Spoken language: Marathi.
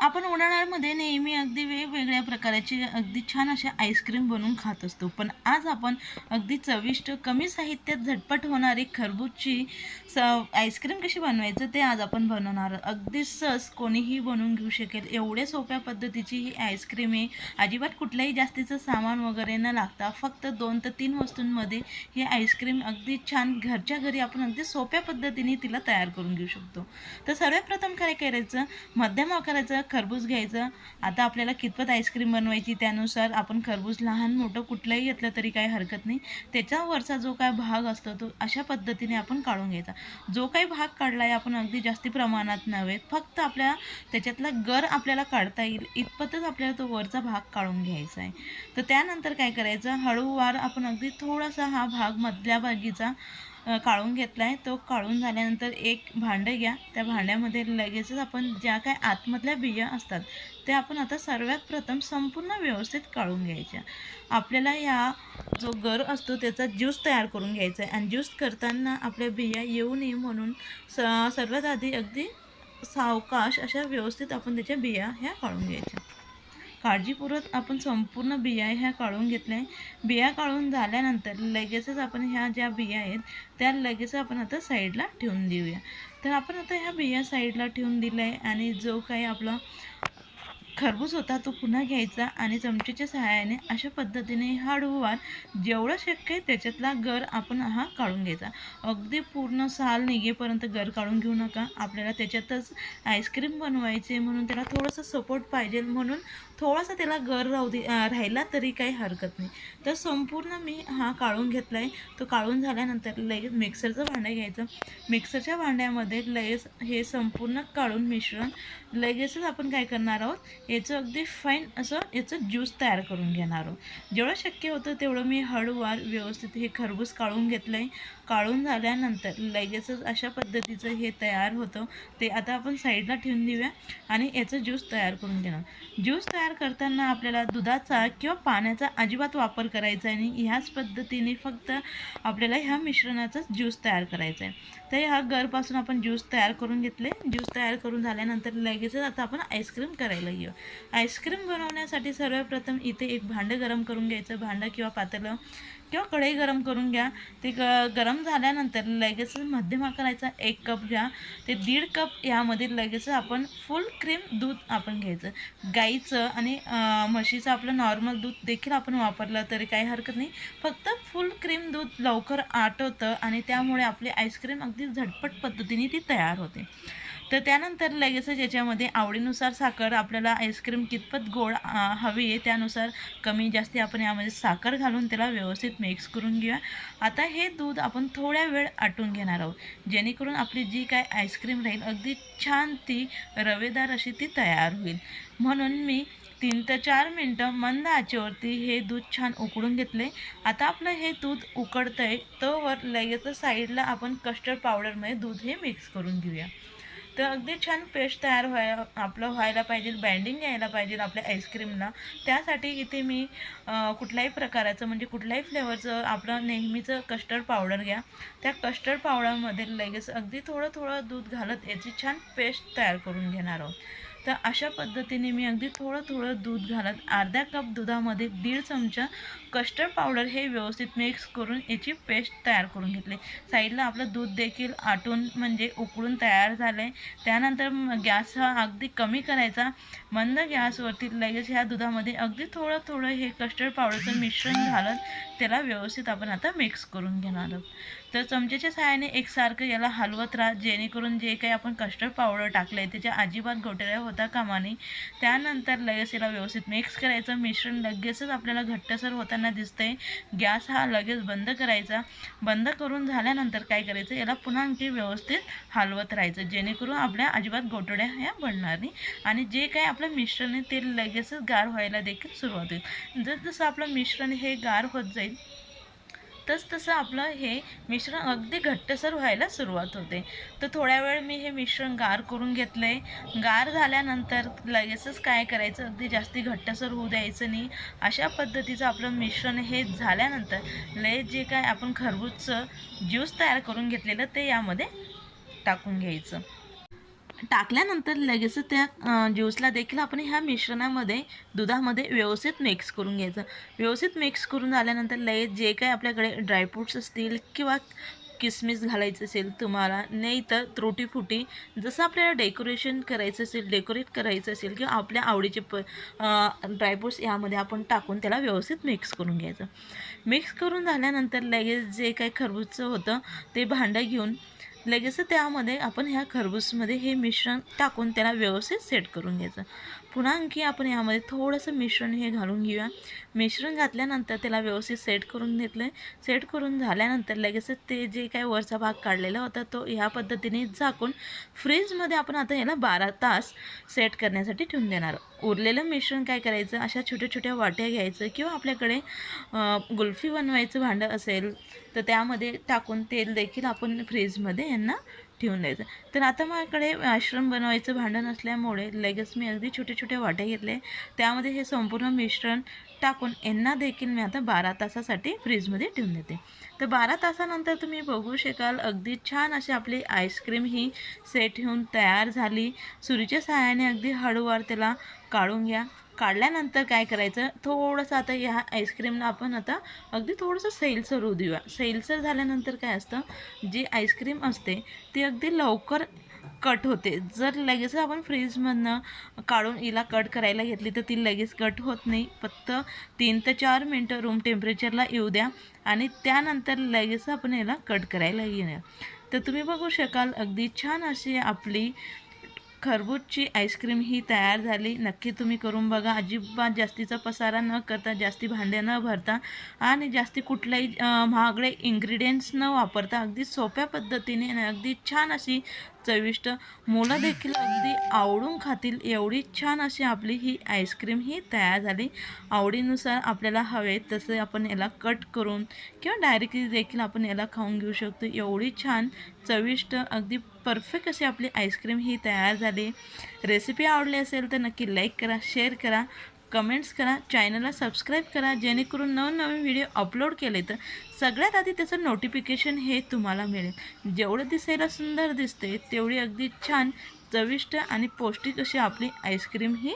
आपण उन्हाळ्यामध्ये नेहमी अगदी वेगवेगळ्या प्रकाराची अगदी छान अशा आईस्क्रीम बनवून खात असतो. पण आज आपण अगदी चविष्ट कमी साहित्यात झटपट होणारी खरबूजची स आईस्क्रीम कशी बनवायचं ते आज आपण बनवणार. अगदी सस कोणीही बनवून घेऊ शकेल. एवढ्या सोप्या पद्धतीची ही आईस्क्रीम आहे. अजिबात कुठल्याही जास्तीचं सामान वगैरे न लागता फक्त दोन ते तीन वस्तूंमध्ये ही आईस्क्रीम अगदी छान घरच्या घरी आपण अगदी सोप्या पद्धतीने तिला तयार करून घेऊ शकतो. तर सर्वप्रथम काय करायचं? मध्यम आकाराचं खरबूज घ्यायचं. आता आपल्याला कितपत आईस्क्रीम बनवायची त्यानुसार आपण खरबूज लहान मोठं कुठलंही घेतलं तरी काही हरकत नाही. त्याच्यावरचा जो काय भाग असतो तो अशा पद्धतीने आपण काढून घ्यायचा. जो काही भाग काढला आहे आपण अगदी जास्ती प्रमाणात नव्हे फक्त आपल्या त्याच्यातला गर आपल्याला काढता येईल इतपतच आपल्याला तो वरचा भाग काढून घ्यायचा आहे. तर त्यानंतर काय करायचं? हळूवार आपण अगदी थोडासा हा भाग मधल्या बागीचा काढून घेतला आहे तो काढून झाल्यानंतर एक भांडं घ्या. त्या भांड्यामध्ये लगेचच आपण ज्या काय आतमधल्या बिया असतात ते आपण आता सर्वात प्रथम संपूर्ण व्यवस्थित काढून घ्यायच्या. आपल्याला या जो गर असतो त्याचा ज्यूस तयार करून घ्यायचा आहे. आणि ज्यूस करताना आपल्या बिया येऊ नये म्हणून स सर्वात आधी अगदी सावकाश अशा व्यवस्थित आपण त्याच्या बिया ह्या काढून घ्यायच्या. काळजीपूर्वक आपण संपूर्ण बिया ह्या काढून घेतल्या. बिया काढून झाल्यानंतर लगेचच आपण ह्या ज्या बिया आहेत त्या लगेच आपण आता साईडला ठेवून देऊया. तर आपण आता ह्या बिया साईडला ठेवून दिल्या आहे आणि जो काही आपला खरबूज होता तो पुन्हा घ्यायचा आणि चमचेच्या सहाय्याने अशा पद्धतीने हळूवार जेवढं शक्य आहे त्याच्यातला गर आपण हा काढून घ्यायचा. अगदी पूर्ण साल निघेपर्यंत गर काढून घेऊ नका. आपल्याला त्याच्यातच आईस्क्रीम बनवायचे म्हणून त्याला थोडंसं सपोर्ट पाहिजे म्हणून थोडासा त्याला गर राहू दे राहिला तरी काही हरकत नाही. तर संपूर्ण मी हा काढून घेतला आहे तो काढून झाल्यानंतर लगेच मिक्सरचं भांडं घ्यायचं. मिक्सरच्या भांड्यामध्ये लगेच हे संपूर्ण काढून मिश्रण. लगेचच आपण काय करणार आहोत? याचं अगदी फाईन असं याचं ज्यूस तयार करून घेणार आहोत. जेवढं शक्य होतं तेवढं मी हळूवार व्यवस्थित हे खरबूज काढून घेतलं आहे काढून झाल्यानंतर लगेचच अशा पद्धतीचं हे तयार होतं. ते आता आपण साईडला ठेवून देऊया आणि याचं ज्यूस तयार करून घेणार. ज्यूस तयार करताना आपल्याला दुधाचा किंवा पाण्याचा अजिबात वापर करायचा आहे आणि ह्याच पद्धतीने फक्त आपल्याला ह्या मिश्रणाचाच ज्यूस तयार करायचा आहे. तर ह्या गरपासून आपण ज्यूस तयार करून घेतले ज्यूस तयार करून झाल्यानंतर लगेचच आता आपण आईस्क्रीम करायला घेऊ आईस्क्रीम बनवण्यासाठी सर्वप्रथम इथे एक भांडं गरम करून घ्यायचं. भांडं किंवा पातेलं किंवा कढई गरम करून घ्या. ते ग गरम झाल्यानंतर लगेचच मध्यम आकाराचा एक कप घ्या. ते दीड कप यामध्ये लगेच आपण फुल क्रीम दूध आपण घ्यायचं. गाईचं आणि म्हशीचं आपलं नॉर्मल दूध देखील आपण वापरलं तरी काही हरकत नाही. फक्त फुल क्रीम दूध लवकर आटवतं आणि त्यामुळे आपली आईस्क्रीम अगदी झटपट पद्धतीने ती तयार होते. तर त्यानंतर लगेचच याच्यामध्ये आवडीनुसार साखर आपल्याला आईस्क्रीम कितपत गोड हवी आहे त्यानुसार कमी जास्ती आपण यामध्ये साखर घालून त्याला व्यवस्थित मिक्स करून घेऊया. आता हे दूध आपण थोड्या वेळ आटून घेणार आहोत जेणेकरून आपली जी काय आईस्क्रीम राहील अगदी छान ती रवेदार अशी ती तयार होईल. म्हणून मी तीन ते चार मिनटं मंद आचेवरती हे दूध छान उकळून घेतले. आता आपलं हे दूध उकडतं आहे तोवर लगेच साईडला आपण कस्टर्ड पावडरमध्ये दूध हे मिक्स करून घेऊया. तर अगदी छान पेस्ट तयार व्हाय आपलं व्हायला पाहिजे बँडिंग यायला पाहिजे आपल्या आईस्क्रीमला त्यासाठी इथे मी कुठल्याही प्रकाराचं म्हणजे कुठल्याही फ्लेवरचं आपलं नेहमीचं कस्टर्ड पावडर घ्या. त्या कस्टर्ड पावडरमध्ये लगेच अगदी थोडं थोडं दूध घालत याची छान पेस्ट तयार करून घेणार आहोत. तर अशा पद्धतीने मी अगदी थोडं थोडं दूध घालत अर्ध्या कप दुधामध्ये दीड चमचा कस्टर्ड पावडर हे व्यवस्थित मिक्स करून याची पेस्ट तयार करून घेतली. साईडला आपलं दूध देखील आटून म्हणजे उकळून तयार झालं आहे त्यानंतर गॅस हा अगदी कमी करायचा. मंद गॅसवरती लगेच ह्या दुधामध्ये अगदी थोडं थोडं हे कस्टर्ड पावडरचं मिश्रण घालत त्याला व्यवस्थित आपण आता मिक्स करून घेणार आहोत. तर चमच्याच्या सहाय्याने एकसारखं याला हलवत राहा. जेणेकरून जे काही आपण कस्टर्ड पावडर टाकलं आहे त्याच्या अजिबात गोटऱ्या कामा कामाने. त्यानंतर लगेच याला व्यवस्थित मिक्स करायचं. मिश्रण लगेचच आपल्याला घट्टसर होताना दिसतंय. गॅस हा लगेच बंद करायचा. बंद करून झाल्यानंतर काय करायचं? याला पुन्हा आणखी व्यवस्थित हलवत राहायचं. जेणेकरून आपल्या अजिबात गोटड्या ह्या बनणार नाही. आणि जे काही आपलं मिश्रण आहे ते लगेचच गार व्हायला देखील सुरुवात होईल. जसजसं आपलं मिश्रण हे गार होत जाईल तस तसं आपलं हे मिश्रण अगदी घट्टसर व्हायला सुरुवात होते. तर थोड्या वेळ मी हे मिश्रण गार करून घेतलं आहे गार झाल्यानंतर लगेचच काय करायचं? अगदी जास्ती घट्टसर होऊ द्यायचं नाही. अशा पद्धतीचं आपलं मिश्रण हे झाल्यानंतर लय जे काय आपण खरबूजचं ज्यूस तयार करून घेतलेलं ते यामध्ये टाकून घ्यायचं. टाकल्यानंतर लगेच त्या ज्यूसला देखील आपण ह्या मिश्रणामध्ये दुधामध्ये व्यवस्थित मिक्स करून घ्यायचं. व्यवस्थित मिक्स करून झाल्यानंतर लगेच जे काही आपल्याकडे ड्रायफ्रूट्स असतील किंवा किसमिस घालायचं असेल तुम्हाला नाही तर त्रुटीफुटी जसं आपल्याला डेकोरेशन करायचं असेल डेकोरेट करायचं असेल किंवा आपल्या आवडीचे प ड्रायफ्रूट्स यामध्ये आपण टाकून त्याला व्यवस्थित मिक्स करून घ्यायचं. मिक्स करून झाल्यानंतर लगेच जे काही खरबूजचं होतं ते भांडं घेऊन लगेच त्यामध्ये आपण ह्या खरबूजमध्ये हे मिश्रण टाकून त्याला व्यवस्थित सेट करून घ्यायचं. पुन्हा आणखी आपण यामध्ये थोडंसं मिश्रण हे घालून घेऊया. मिश्रण घातल्यानंतर त्याला व्यवस्थित सेट करून घेतलं आहे सेट करून झाल्यानंतर लगेच ते जे काय वरचा भाग काढलेला होता तो ह्या पद्धतीने झाकून फ्रीजमध्ये आपण आता याला बारा तास सेट करण्यासाठी ठेवून देणार आहोत. उरलेलं मिश्रण काय करायचं? अशा छोट्या छोट्या वाट्या घ्यायचं किंवा आपल्याकडे गुल्फी बनवायचं भांडं असेल तर त्यामध्ये टाकून तेल देखील आपण फ्रीजमध्ये यांना ठेवून द्यायचं. तर आता माझ्याकडे आश्रम बनवायचं भांडण असल्यामुळे लगेच मी अगदी छोटे छोटे वाटे घेतले. त्यामध्ये हे संपूर्ण मिश्रण टाकून यांना देखील मी आता बारा तासासाठी फ्रीजमध्ये ठेवून देते. तर बारा तासानंतर तुम्ही बघू शकाल अगदी छान अशी आपली आईस्क्रीम ही सेट होऊन तयार झाली. सुरीच्या सहाय्याने अगदी हळूवार त्याला काढून घ्या. काढल्यानंतर काय करायचं? थोडंसं आता ह्या आईस्क्रीमला आपण आता अगदी थोडंसं सैलसर होऊ देऊया सैलसर झाल्यानंतर काय असतं? जी आईस्क्रीम असते ती अगदी लवकर कट होते. जर लगेच आपण फ्रीजमधनं काढून हिला कट करायला घेतली तर ती लगेच कट होत नाही. फक्त तीन ते चार मिनटं रूम टेम्परेचरला येऊ द्या आणि त्यानंतर लगेच आपण याला कट करायला घेऊया. तर तुम्ही बघू शकाल अगदी छान अशी आपली खरबूजची आईस्क्रीम ही तयार झाली. नक्की तुम्ही करून बघा. अजिबात जास्तीचा पसारा न करता जास्ती भांडे न भरता आणि जास्ती कुठल्याही महागडे इन्ग्रेडियंट्स न वापरता अगदी सोप्या पद्धतीने आणि अगदी छान अशी चविष्ट मुलं देखील अगदी आवडून खातील. एवढी छान अशी आपली ही आईस्क्रीम ही तयार झाली. आवडीनुसार आपल्याला हवे तसे आपण याला कट करून किंवा डायरेक्टली देखील आपण याला खाऊन घेऊ शकतो. एवढी छान चविष्ट अगदी परफेक्ट अशी आपली आईस्क्रीम ही तयार झाली. रेसिपी आवडली असेल तर नक्की लाईक करा शेअर करा. कमेंट्स करा चॅनलला सबस्क्राईब करा जेणेकरून नवनवीन व्हिडिओ अपलोड केले तर सगळ्यात आधी त्याचं नोटिफिकेशन हे तुम्हाला मिळेल. जेवढं दिसायला सुंदर दिसते तेवढी अगदी छान चविष्ट आणि पौष्टिक अशी आपली आईस्क्रीम ही